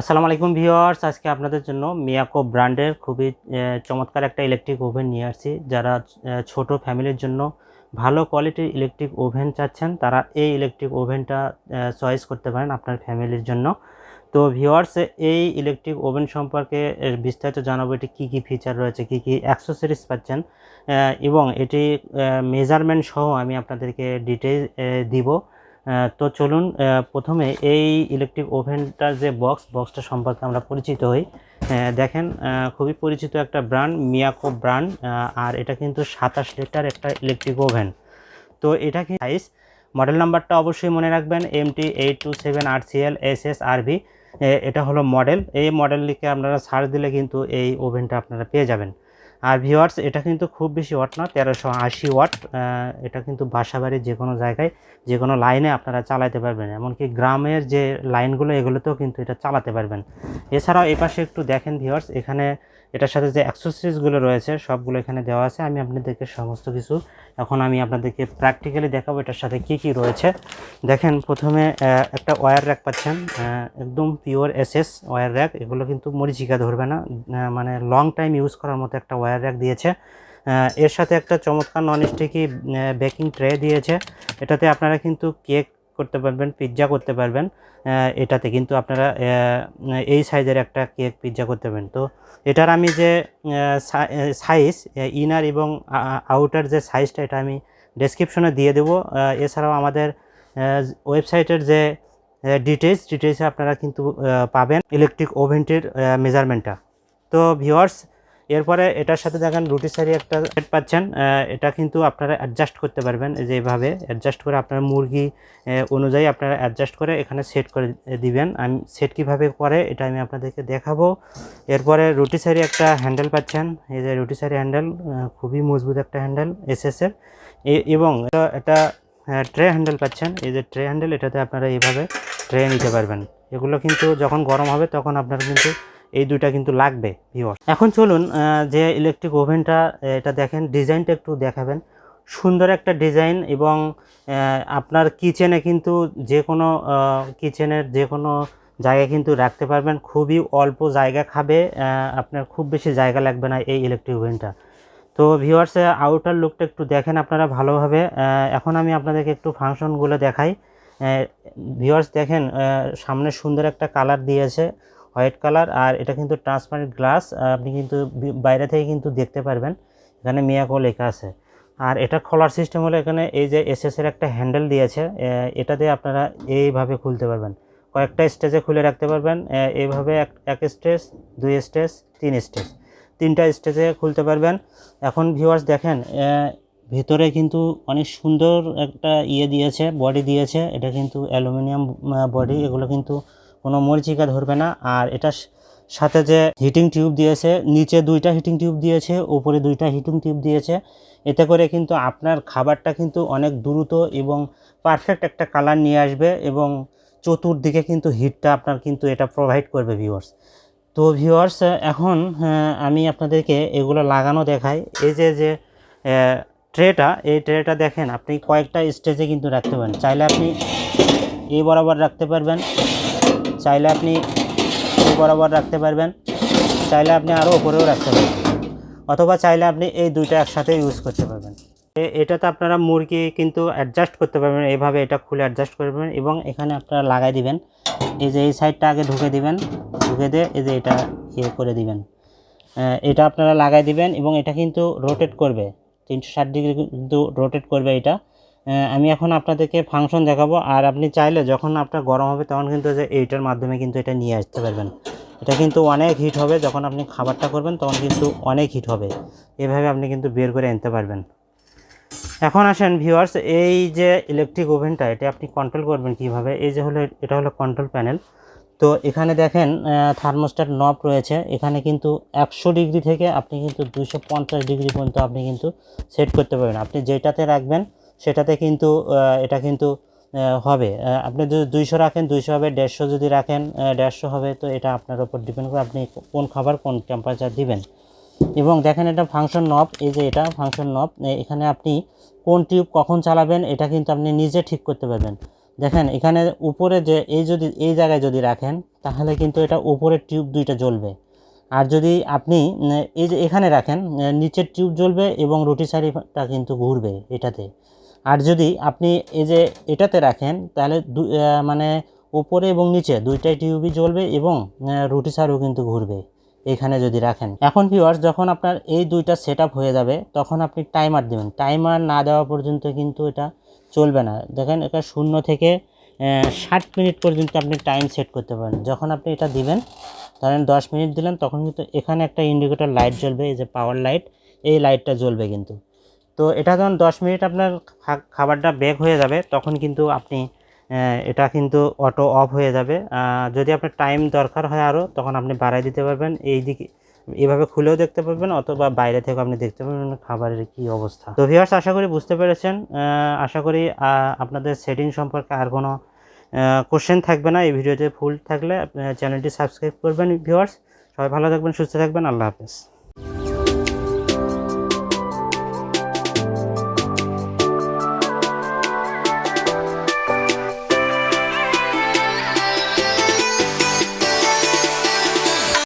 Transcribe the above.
আসসালামু আলাইকুম ভিউয়ার্স, আজকে আপনাদের জন্য মিয়াকো ব্র্যান্ডের খুবই চমৎকার একটা ইলেকট্রিক ওভেন নিয়ে আসছি। যারা ছোট ফ্যামিলির জন্য ভালো কোয়ালিটির ইলেকট্রিক ওভেন চাচ্ছেন, তারা এই ইলেকট্রিক ওভেনটা চয়েস করতে পারেন আপনার ফ্যামিলির জন্য। তো ভিউয়ার্স, এই ইলেকট্রিক ওভেন সম্পর্কে বিস্তারিত জানাব, এটি কী কী ফিচার রয়েছে, কী কী অ্যাক্সেসরিজ পাচ্ছেন এবং এটি মেজারমেন্ট সহ আমি আপনাদেরকে ডিটেল দিব। তো চলুন প্রথমে এই ইলেকট্রিক ওভেনটার যে বক্স বক্সটা সম্পর্কে আমরা পরিচিত হই। দেখেন খুবই পরিচিত একটা ব্র্যান্ড মিয়াকো ব্র্যান্ড আর এটা কিন্তু সাতাশ লিটার একটা ইলেকট্রিক ওভেন তো এটা কি সাইজ মডেল নাম্বারটা অবশ্যই মনে রাখবেন M T eight two seven R C L S S R V এটা হলো মডেল এই মডেল লিখে আপনারা সার্চ দিলে কিন্তু এই ওভেনটা আপনারা পেয়ে যাবেন। আর ভিওয়ার্স এটা কিন্তু খুব বেশি ওয়াট না, তেরোশো আশি ওয়াট এটা কিন্তু বাসাবাড়ির যে কোনো জায়গায় যে কোনো লাইনে আপনারা চালাতে পারবেন। এমনকি গ্রামের যে লাইনগুলো এগুলোতেও কিন্তু এটা চালাতে পারবেন। এছাড়াও এই পাশে একটু দেখেন ভিওয়ার্স এখানে এটার সাথে যে অ্যাক্সেসরিজগুলো রয়েছে, সবগুলো এখানে দেওয়া আছে। আমি আপনাদেরকে সমস্ত কিছু, এখন আমি আপনাদেরকে প্র্যাকটিক্যালি দেখাবো এটার সাথে কি কি রয়েছে। দেখেন প্রথমে একটা ওয়্যার র্যাক পাচ্ছেন একদম পিওর এসএস ওয়্যার র্যাক এগুলো কিন্তু মরিচিকা ধরবে না মানে লং টাইম ইউজ করার মতো একটা ওয়্যার র্যাক দিয়েছে। এর সাথে একটা চমৎকার নন স্টিকি বেকিং ট্রে দিয়েছে। এটাতে আপনারা কিন্তু কেক করতে পারবেন পিৎজা করতে পারবেন। এটাতে কিন্তু আপনারা এই সাইজের একটা কেক পিৎজা করতে পারবেন। তো এটার আমি যে সাইজ ইনার এবং আউটার যে সাইজটা এটা আমি ডেসক্রিপশনে দিয়ে দেবো। এছাড়াও আমাদের ওয়েবসাইটের যে ডিটেলস ডিটেলসে আপনারা কিন্তু পাবেন ইলেকট্রিক ওভেনটির মেজারমেন্টটা তো ভিওয়ার্স এরপরে এটার সাথে দেখেন রুটিসারি একটা সেট পাচ্ছেন এটা কিন্তু আপনারা অ্যাডজাস্ট করতে পারবেন এই যে এইভাবে অ্যাডজাস্ট করে আপনার মুরগি অনুযায়ী আপনারা অ্যাডজাস্ট করে এখানে সেট করে দিবেন। আমি সেট কীভাবে করে, এটা আমি আপনাদেরকে দেখাবো। এরপরে রুটি রুটিসারি একটা হ্যান্ডেল পাচ্ছেন, এই যে রুটি রুটিসারি হ্যান্ডেল খুবই মজবুত একটা হ্যান্ডেল এসএসের এবং এটা ট্রে হ্যান্ডেল পাচ্ছেন। এই যে ট্রে হ্যান্ডেল এটাতে আপনারা এইভাবে ট্রে নিতে পারবেন। এগুলো কিন্তু যখন গরম হবে, তখন আপনার কিন্তু এই দুইটা কিন্তু লাগবে ভিওর এখন চলুন যে ইলেকট্রিক ওভেনটা এটা দেখেন ডিজাইনটা একটু দেখাবেন। সুন্দর একটা ডিজাইন এবং আপনার কিচেনে কিন্তু যে কোনো কিচেনের যে কোনো জায়গায় কিন্তু রাখতে পারবেন। খুবই অল্প জায়গা খাবে আপনার খুব বেশি জায়গা লাগবে না এই ইলেকট্রিক ওভেনটা তো ভিউয়ার্স আউটার লুকটা একটু দেখেন আপনারা ভালোভাবে। এখন আমি আপনাদেরকে একটু ফাংশনগুলো দেখাই। ভিউয়ার্স দেখেন সামনে সুন্দর একটা কালার দিয়েছে হোয়াইট কালার আর এটা কিন্তু ট্রান্সপারেন্ট গ্লাস আপনি কিন্তু বাইরে থেকে কিন্তু দেখতে পারবেন। এখানে মিয়াকো লেখা আছে। আর এটা খোলার সিস্টেম হলো এখানে এই যে এসএস এর একটা হ্যান্ডেল দিয়েছে এটা দিয়ে আপনারা এইভাবে খুলতে পারবেন। কয়েকটা স্টেজে খুলে রাখতে পারবেন এইভাবে এক এক স্টেজ দুই স্টেজ তিন স্টেজ তিনটা স্টেজে খুলতে পারবেন। এখন ভিউয়ার্স দেখেন ভেতরে কিন্তু অনেক সুন্দর একটা ইয়ে দিয়েছে বডি দিয়েছে। এটা কিন্তু অ্যালুমিনিয়াম বডি এগুলো কিন্তু কোনো মরিচিকা ধরবে না। আর এটার সাথে যে হিটিং টিউব দিয়েছে, নিচে দুইটা হিটিং টিউব দিয়েছে, উপরে দুইটা হিটিং টিউব দিয়েছে। এতে করে কিন্তু আপনার খাবারটা কিন্তু অনেক দ্রুত এবং পারফেক্ট একটা কালার নিয়ে আসবে এবং চতুর্দিকে কিন্তু হিটটা আপনার কিন্তু এটা প্রোভাইড করবে ভিউয়ার্স তো ভিউয়ার্স এখন আমি আপনাদেরকে এগুলো লাগানো দেখাই। এই যে যে ট্রেটা এই ট্রেটা দেখেন, আপনি কয়েকটা স্টেজে কিন্তু রাখতে পারেন। চাইলে আপনি এই বরাবর রাখতে পারবেন, চাইলে আপনি এই বরাবর রাখতে পারবেন, চাইলে আপনি আরও উপরেও রাখতে পারবেন, অথবা চাইলে আপনি এই দুইটা একসাথে ইউজ করতে পারবেন। এটাতে আপনারা মুরগি কিন্তু অ্যাডজাস্ট করতে পারবেন, এভাবে এটা খুলে অ্যাডজাস্ট করে করবেন এবং এখানে আপনারা লাগাই দিবেন। এই যে এই সাইডটা আগে ঢুকে দিবেন, ঢুকে দিয়ে এই যে এটা ইয়ে করে দিবেন। এটা আপনারা লাগাই দিবেন এবং এটা কিন্তু রোটেট করবে। তিনশো ষাট ডিগ্রি কিন্তু রোটেট করবে এটা। আমি এখন আপনাদেরকে ফাংশন দেখাবো, আর আপনি চাইলে যখন আপনার গরম হবে তখন কিন্তু যে এইটার মাধ্যমে কিন্তু এটা নিয়ে আসতে পারবেন। এটা কিন্তু অনেক হিট হবে, যখন আপনি খাবারটা করবেন তখন কিন্তু অনেক হিট হবে। এভাবে আপনি কিন্তু বের করে আনতে পারবেন। এখন আসেন ভিউয়ার্স এই যে ইলেকট্রিক ওভেনটা এটা আপনি কন্ট্রোল করবেন কীভাবে? এই যে হলো, এটা হলো কন্ট্রোল প্যানেল তো এখানে দেখেন থার্মোস্টার নব রয়েছে। এখানে কিন্তু একশো ডিগ্রি থেকে আপনি কিন্তু দুশো পঞ্চাশ ডিগ্রি পর্যন্ত আপনি কিন্তু সেট করতে পারবেন। আপনি যেটাতে রাখবেন, সেটাতে কিন্তু এটা কিন্তু হবে। আপনি যদি দুইশো রাখেন, দুইশো হবে, দেড়শো যদি রাখেন দেড়শো হবে, তো এটা আপনার উপর ডিপেন্ড করে আপনি কোন খাবার কোন টেম্পারেচার দিবেন। এবং দেখেন এটা ফাংশন নব এই যে এটা ফাংশন নব এখানে আপনি কোন টিউব কখন চালাবেন, এটা কিন্তু আপনি নিজে ঠিক করতে পারবেন। দেখেন, এখানে উপরে যে, এই যদি, এই জায়গায় যদি রাখেন, তাহলে কিন্তু এটা উপরের টিউব দুইটা জ্বলবে। আর যদি আপনি এই যে এখানে রাখেন নিচের টিউব জ্বলবে এবং রোটিসারিটা কিন্তু ঘুরবে এটাতে। আর যদি আপনি এই যে এটাতে রাখেন, তাহলে মানে উপরে এবং নিচে দুইটাই টিউবই জ্বলবে এবং রোটিসারও কিন্তু ঘুরবে। এখানে যদি রাখেন। এখন ভিউয়ার্স যখন আপনার এই দুইটা সেট হয়ে যাবে, তখন আপনি টাইমার দেবেন। টাইমার না দেওয়া পর্যন্ত কিন্তু এটা চলবে না। দেখেন, এটা শূন্য থেকে ষাট মিনিট পর্যন্ত আপনি টাইম সেট করতে পারেন। যখন আপনি এটা দিবেন, ধরেন দশ মিনিট দিলেন, তখন কিন্তু এখানে একটা ইন্ডিকেটর লাইট জ্বলবে, এই যে পাওয়ার লাইট এই লাইটটা জ্বলবে কিন্তু। তো এটা যখন দশ মিনিট আপনার খাবারটা বেক হয়ে যাবে, তখন কিন্তু আপনি এটা কিন্তু অটো অফ হয়ে যাবে। যদি আপনার টাইম দরকার হয় আরও তখন আপনি বাড়াই দিতে পারবেন। এই দিকে, এভাবে খুলেও দেখতে পারবেন, অথবা বাইরে থেকে আপনি দেখতে পারবেন খাবারের কি অবস্থা। তো ভিউয়ার্স আশা করি বুঝতে পেরেছেন। আশা করি আপনাদের সেটিং সম্পর্কে আর কোনো কোশ্চেন থাকবে না। এই ভিডিওতে ফুল থাকলে চ্যানেলটি সাবস্ক্রাইব করবেন ভিউয়ার্স সবাই ভালো থাকবেন, সুস্থ থাকবেন। আল্লাহ হাফেজ।